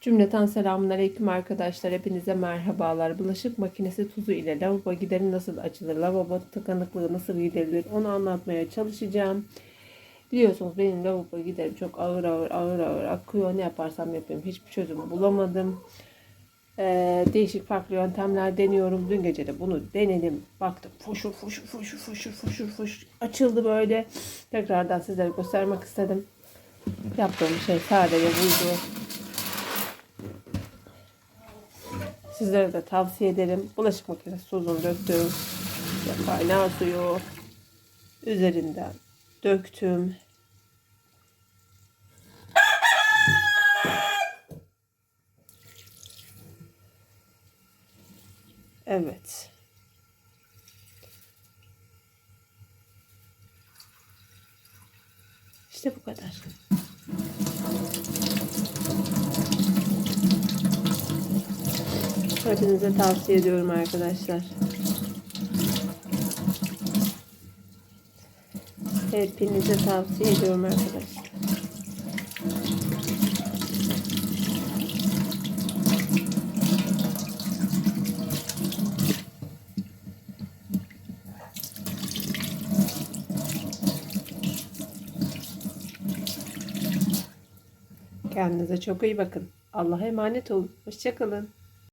Cümleten selamun aleyküm arkadaşlar. Hepinize merhabalar. Bulaşık makinesi tuzu ile lavabo gideri nasıl açılır? Lavabo tıkanıklığı nasıl giderilir? Onu anlatmaya çalışacağım. Biliyorsunuz benim lavabo giderim çok ağır ağır ağır ağır akıyor. Ne yaparsam yapayım hiçbir çözüm bulamadım. Ee, değişik farklı yöntemler deniyorum. Dün gece de bunu denedim. Baktım fuşur fuşur fuşur fuşur fuşur fuşur açıldı böyle. Tekrardan sizlere göstermek istedim. Yaptığım şey sadece buydu. Sizlere de tavsiye ederim. Bulaşık makinesi tuzunu döktüm. Kaynar suyu üzerinden döktüm. Evet. İşte bu kadar. Hepinize tavsiye ediyorum arkadaşlar. Hepinize tavsiye ediyorum arkadaşlar. Kendinize çok iyi bakın. Allah'a emanet olun. Hoşçakalın.